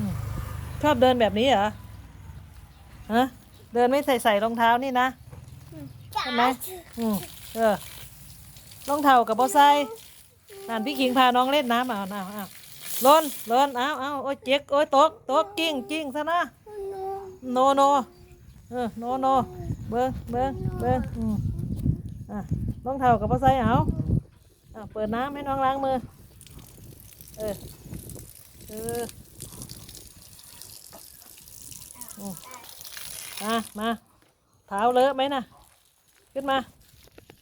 อืมชอบเดินแบบนี้เหรอฮะเดินไม่ใส่ใส่รองเท้านี่นะใช่ไหมอืมเออรองเท้ากับบอไซนั่นพี่ขิงพาน้องเล่นน้ำเอาเอาเอาล้นล้นเอาเอาโอ้ยเจ๊กโอ้ยตกตกกิ้งกิ้งซะนะโนโนเออโนโนเบิ้งเบิ้งเบิ้งอืมอะรองเท้ากับบอไซเอาอะเปิดน้ำให้น้องล้างมือ เออ เอออื มามาเท้าเลอะไหมนะขึ้นมา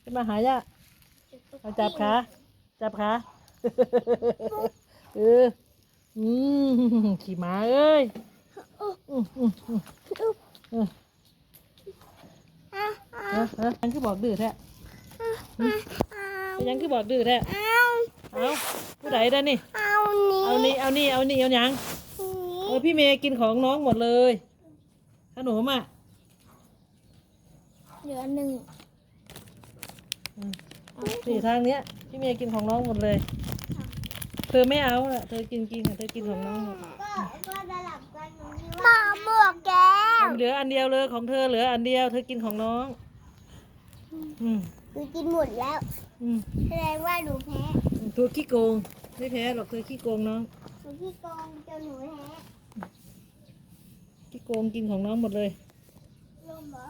ขึ้นมาหายาเอาจับขา จับขา เออ อืมขี่ม้าเอ้ยยังคือบอกดื้อแท้ยังคือบอกดื้อแท้เอาผู้ใดได้นี่ เอานี่ เอานี่ เอานี่ เอายัง เออพี่เมย์กินของน้องหมดเลย ขนมอะเหลือหนึ่งสี่ทางเนี้ยพี่เมย์กินของน้องหมดเลย เธอไม่เอาละเธอกินกินเธอกินของน้องหมดมาหมวกแก้วเหลืออันเดียวเลยของเธอเหลืออันเดียว เธอกินของน้อง อืมหนูกินหมดแล้วอืมแสดงว่าหนูแพ้เธอขี้โกงไม่แพ้หรอกเธอขี้โกงน้องหนูพี่โกงจนหนูแพ้ขี้ โกงกินของน้องหมดเลย ลมเหรอ